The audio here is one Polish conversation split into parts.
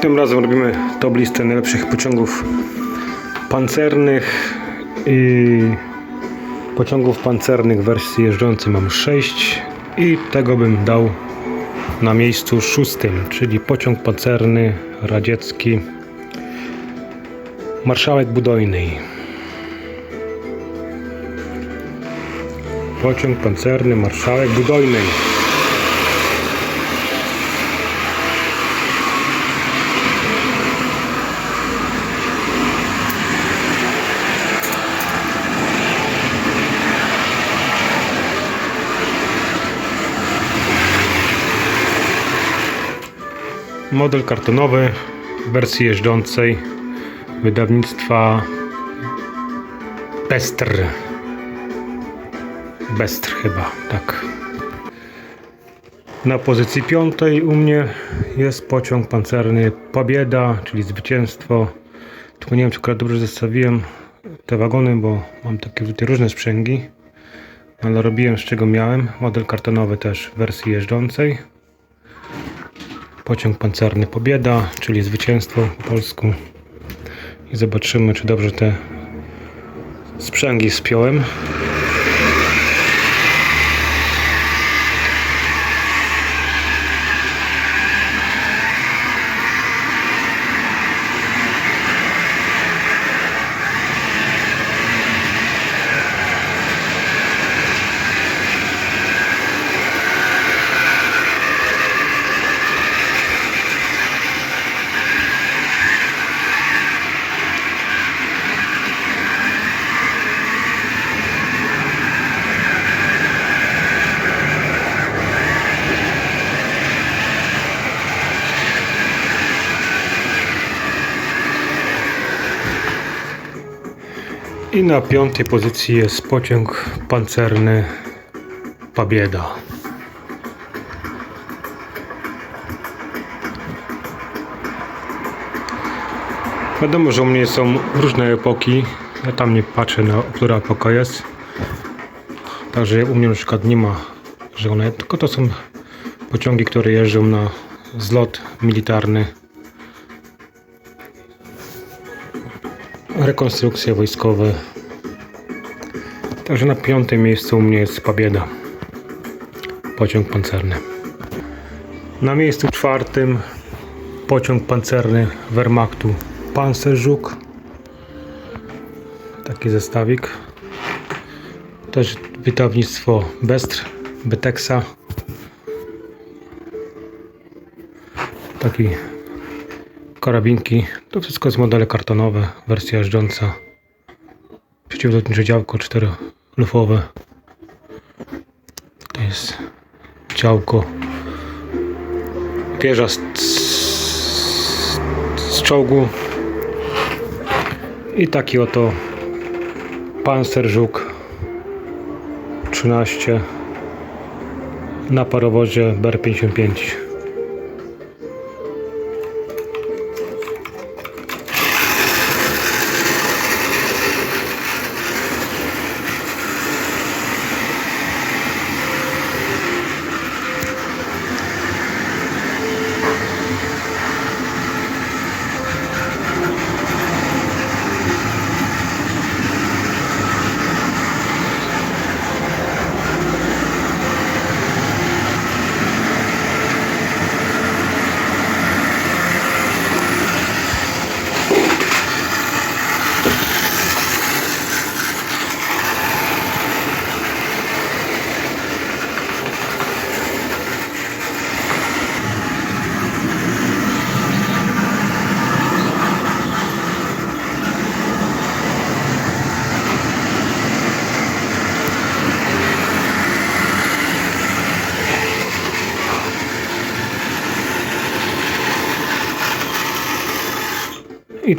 Tym razem robimy top listę najlepszych pociągów pancernych i pociągów pancernych w wersji jeżdżącej mam 6 i tego bym dał na miejscu szóstym, czyli pociąg pancerny radziecki Marszałek Budojnej. Pociąg pancerny Marszałek Budojnej. Model kartonowy w wersji jeżdżącej wydawnictwa Bestr. Bestr chyba, tak. Na pozycji piątej u mnie jest pociąg pancerny Pobieda, czyli zwycięstwo. Tylko nie wiem, czy dobrze zestawiłem te wagony, bo mam takie różne sprzęgi. Ale robiłem z czego miałem. Model kartonowy też w wersji jeżdżącej. Pociąg pancerny Pobieda, czyli zwycięstwo po polsku. I zobaczymy, czy dobrze te sprzęgi spiąłem. I na piątej pozycji jest pociąg pancerny Pobieda. Wiadomo, że u mnie są różne epoki. Ja tam nie patrzę na która epoka jest. Także u mnie na przykład nie ma, że one, tylko to są pociągi, które jeżdżą na zlot militarny. Rekonstrukcje wojskowe. Także na piątym miejscu u mnie jest Pobieda. Pociąg pancerny. Na miejscu czwartym pociąg pancerny Wehrmachtu Panzerżuk. Taki zestawik. Też wydawnictwo Bestr, Betexa. Taki karabinki. To wszystko jest modele kartonowe, wersja jeżdżąca. Przeciwlotnicze działko czterolufowe. To jest działko. Wieża z, z, czołgu. I taki oto Panzerżuk 13 na parowozie BR-55.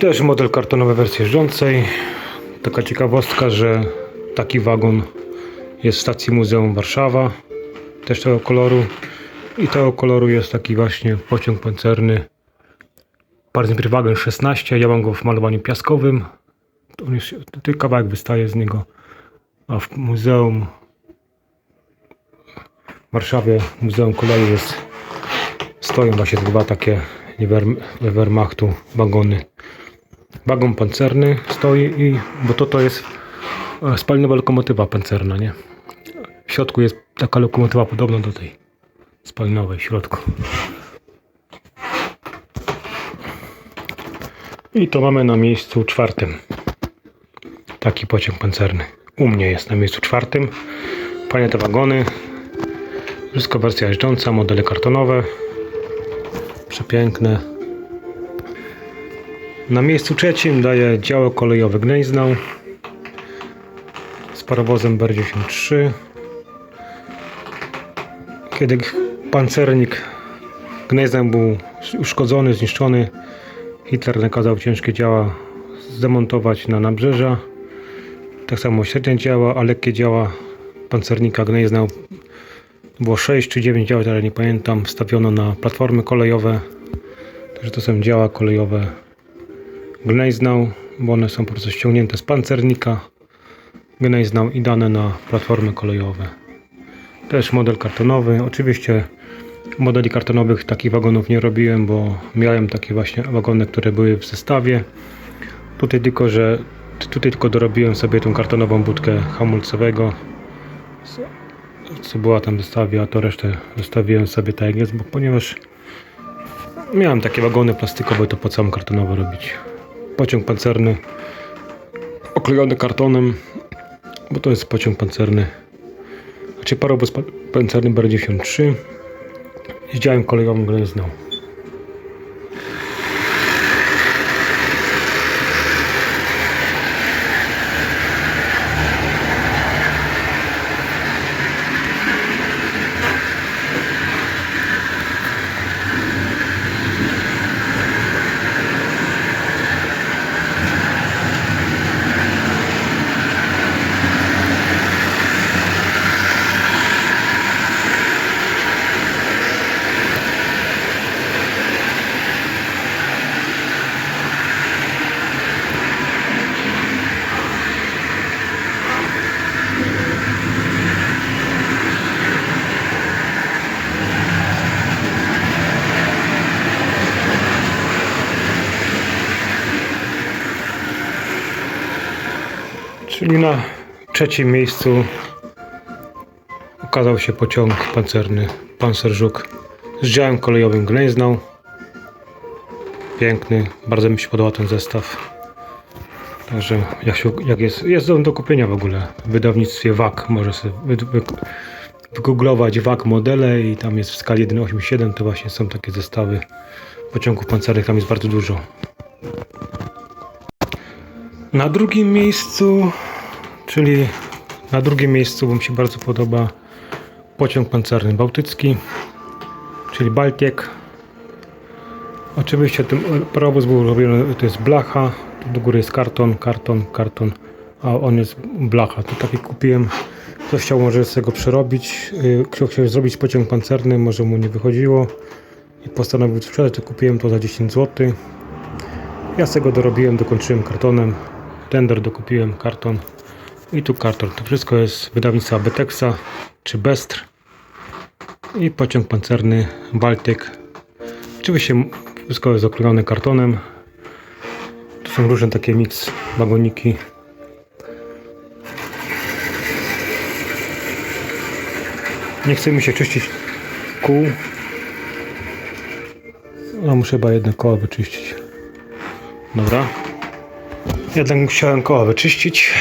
Też model kartonowy wersji jeżdżącej. Taka ciekawostka, że taki wagon jest w stacji Muzeum Warszawa. Też tego koloru. I tego koloru jest taki właśnie pociąg pancerny. Parzenpir Wagen 16. Ja mam go w malowaniu piaskowym. On kawałek wystaje z niego. A w muzeum w Warszawie, Muzeum Kolei jest stoją właśnie dwa takie Wehrmachtu wagony. Wagon pancerny stoi i, bo to to jest e, spalinowa lokomotywa pancerna, nie? W środku jest taka lokomotywa podobna do tej spalinowej w środku. I to mamy na miejscu czwartym. Taki pociąg pancerny. U mnie jest na miejscu czwartym. Fajne te wagony. Wszystko wersja jeżdżąca, modele kartonowe. Przepiękne. Na miejscu trzecim daje działo kolejowe Gneisenau z parowozem BR-93. Kiedy pancernik Gneisenau był uszkodzony, zniszczony, Hitler nakazał ciężkie działa zdemontować na nabrzeża. Tak samo średnie działa, a lekkie działa pancernika Gneisenau było 6 czy 9 dział, ale nie pamiętam, wstawiono na platformy kolejowe. Także to są działa kolejowe Gneisenau, bo one są po prostu ściągnięte z pancernika Gneisenau i dane na platformy kolejowe. Też model kartonowy. Oczywiście modeli kartonowych takich wagonów nie robiłem, bo miałem takie właśnie wagony, które były w zestawie. Tutaj tylko, że tutaj tylko dorobiłem sobie tą kartonową budkę hamulcowego co była tam w zestawie, a to resztę zostawiłem sobie tak jak jest, bo ponieważ miałem takie wagony plastikowe, to po całym kartonowo robić. Pociąg pancerny oklejony kartonem, bo to jest pociąg pancerny. Znaczy parowóz pa- pancerny BR-93 z działem kolejowym Gneisenau. Czyli na trzecim miejscu okazał się pociąg pancerny Panzerżuk z działem kolejowym Gneisenau. Piękny, bardzo mi się podoba ten zestaw. Także jak, się, jak jest, jest on do kupienia w ogóle w wydawnictwie WAK. Może sobie wy, wy, wygooglować WAK modele i tam jest w skali 1.8.7 to właśnie są takie zestawy pociągów pancernych, tam jest bardzo dużo. Na drugim miejscu, czyli na drugim miejscu, bo mi się bardzo podoba pociąg pancerny bałtycki, czyli Baltiek. Oczywiście ten parowóz był robiony, to jest blacha, tu do góry jest karton, karton, karton, a on jest blacha. To taki kupiłem. Ktoś chciał może z tego przerobić, yy, ktoś chciał zrobić pociąg pancerny, może mu nie wychodziło i postanowił sprzedać, to kupiłem to za 10 zł. Ja z tego dorobiłem, dokończyłem kartonem. Tender dokupiłem, karton i tu karton. To wszystko jest wydawnictwa Betexa czy Bestr i pociąg pancerny Baltyk. Oczywiście wszystko jest oklejone kartonem. Tu są różne takie mix wagoniki. Nie chce mi się czyścić kół. No muszę chyba jedno koło wyczyścić. Dobra. Jednak musiałem koła wyczyścić.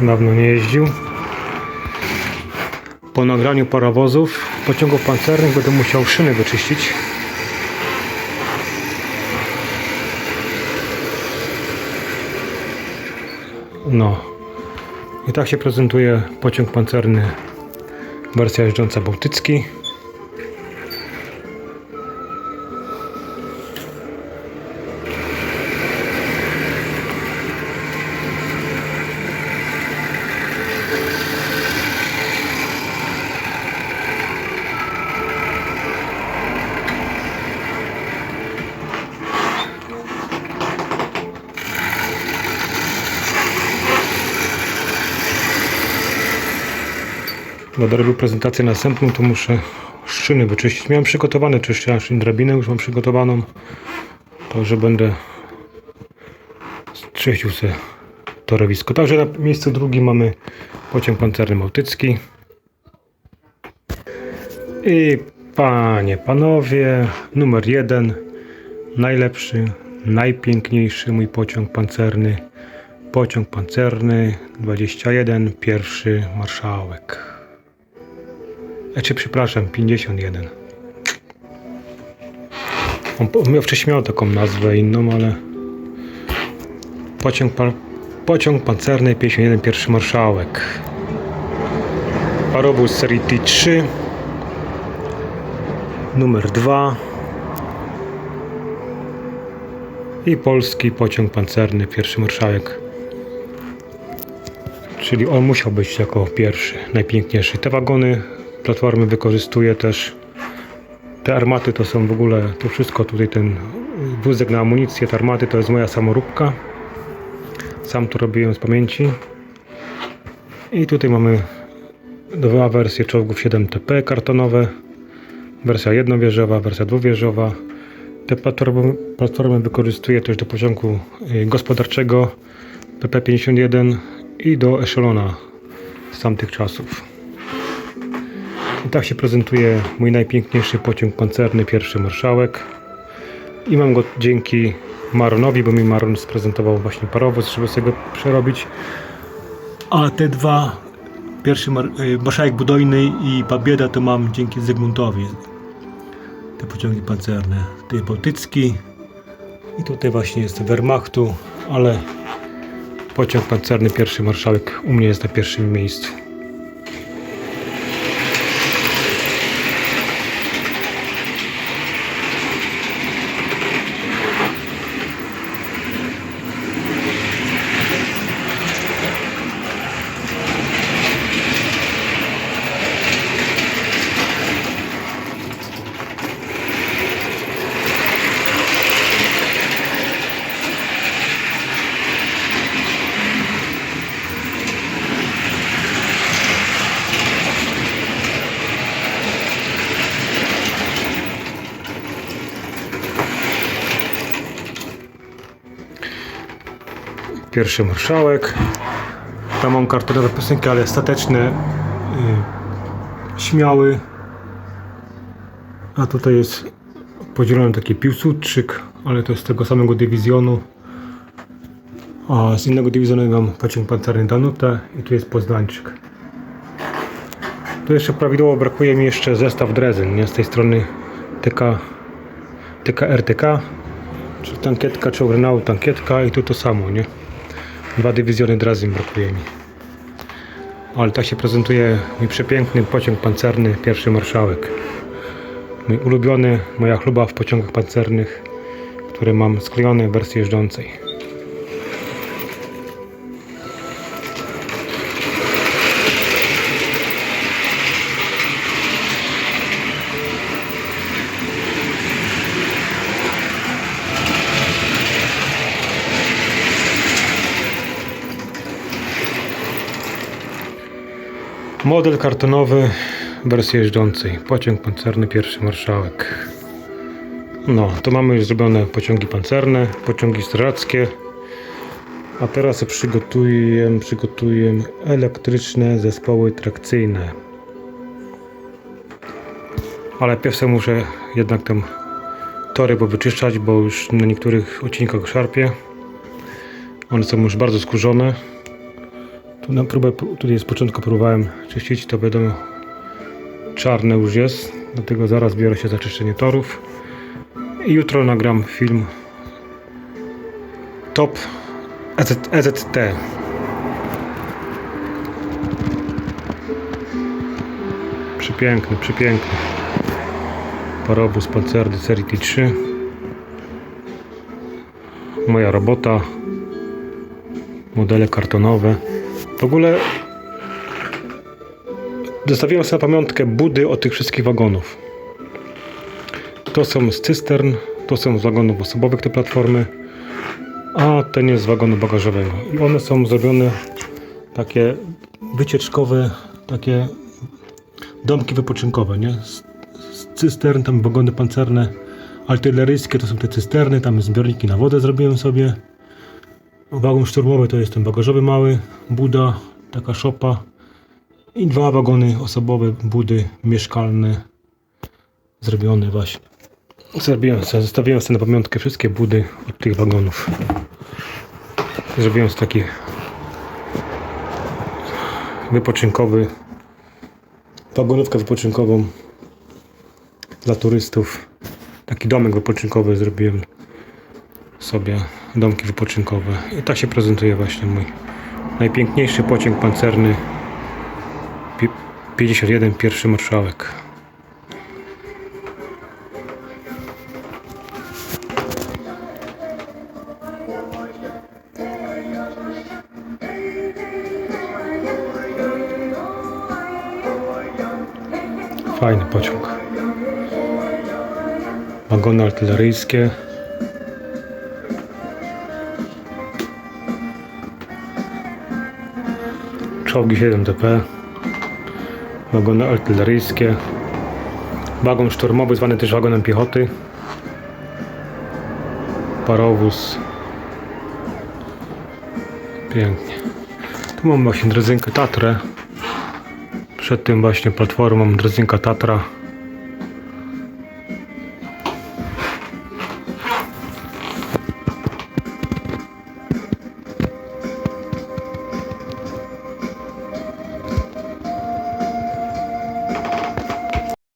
Dawno nie jeździł. Po nagraniu parowozów, pociągów pancernych będę musiał szyny wyczyścić. No. I tak się prezentuje pociąg pancerny wersja jeżdżąca bałtycki. Będę robił prezentację następną, to muszę szyny wyczyścić. Miałem przygotowane, czyszczałem szyn drabinę, już mam przygotowaną. Także będę czyścił sobie torowisko. Także na miejscu drugim mamy pociąg pancerny Małtycki. I panie, panowie, numer jeden, najlepszy, najpiękniejszy mój pociąg pancerny. Pociąg pancerny 21, pierwszy marszałek. E, czy przepraszam, 51. On, miał wcześniej miał taką nazwę inną, ale pociąg, pa, pociąg pancerny 51, pierwszy marszałek. Parobus serii T3 numer 2 i polski pociąg pancerny pierwszy marszałek czyli on musiał być jako pierwszy, najpiękniejszy te wagony platformy wykorzystuje też te armaty to są w ogóle to wszystko tutaj ten wózek na amunicję te armaty to jest moja samoróbka sam to robiłem z pamięci i tutaj mamy dwa wersje czołgów 7TP kartonowe wersja jednowieżowa, wersja dwuwieżowa. Te platformy, platformy wykorzystuję też do pociągu y, gospodarczego PP51 i do eszelona z tamtych czasów. I tak się prezentuje mój najpiękniejszy pociąg pancerny, pierwszy marszałek. I mam go dzięki Maronowi, bo mi Maron sprezentował właśnie parowóz, żeby sobie go przerobić. A te dwa Pierwszy y, marszałek Budojny i Pabieda to mam dzięki Zygmuntowi. Te pociągi pancerne. Tutaj Bałtycki i tutaj właśnie jest Wehrmachtu, ale pociąg pancerny pierwszy marszałek u mnie jest na pierwszym miejscu. Pierwszy marszałek. Tam mam kartonowe piosenki, ale stateczne, y, śmiały. A tutaj jest podzielony taki piłsudczyk, ale to jest z tego samego dywizjonu. A z innego dywizjonu mam pociąg pancerny Danuta i tu jest Poznańczyk. Tu jeszcze prawidłowo brakuje mi jeszcze zestaw Drezen, nie? Z tej strony TK, TK RTK, czy tankietka, czy Renault tankietka i tu to samo, nie? Dwa dywizjony Drazin brakuje mi. Ale tak się prezentuje mój przepiękny pociąg pancerny, pierwszy marszałek. Mój ulubiony, moja chluba w pociągach pancernych, które mam sklejone w wersji jeżdżącej. Model kartonowy wersji jeżdżącej. Pociąg pancerny pierwszy marszałek. No, to mamy już zrobione pociągi pancerne, pociągi strażackie. A teraz przygotuję, przygotuję elektryczne zespoły trakcyjne. Ale pierwsze muszę jednak tam tory powyczyszczać, bo już na niektórych odcinkach szarpie. One są już bardzo skurzone. Tu na próbę, tutaj z początku próbowałem czyścić, to wiadomo czarne już jest, dlatego zaraz biorę się za czyszczenie torów. I jutro nagram film Top EZ, EZT. Przepiękny, przepiękny. Parobus pancerny serii T3. Moja robota. Modele kartonowe. W ogóle zostawiłem sobie na pamiątkę budy od tych wszystkich wagonów. To są z cystern, to są z wagonów osobowych te platformy, a ten jest z wagonu bagażowego. I one są zrobione takie wycieczkowe, takie domki wypoczynkowe, nie? Z, z cystern, tam wagony pancerne, artyleryjskie to są te cysterny, tam zbiorniki na wodę zrobiłem sobie. Wagon szturmowy to jest ten bagażowy mały, buda, taka szopa i dwa wagony osobowe, budy mieszkalne zrobione właśnie. Zrobiłem sobie, zostawiłem sobie na pamiątkę wszystkie budy od tych wagonów. Zrobiłem sobie taki wypoczynkowy, wagonówkę wypoczynkową dla turystów. Taki domek wypoczynkowy zrobiłem sobie, domki wypoczynkowe. I tak się prezentuje właśnie mój najpiękniejszy pociąg pancerny Pi- 51 pierwszy marszałek. Fajny pociąg. Wagony artyleryjskie. Czołgi 7DP. Wagony artyleryjskie. Wagon szturmowy zwany też wagonem piechoty. Parowóz. Pięknie. Tu mamy właśnie drezynkę Tatrę. Przed tym właśnie platformą drezynka Tatra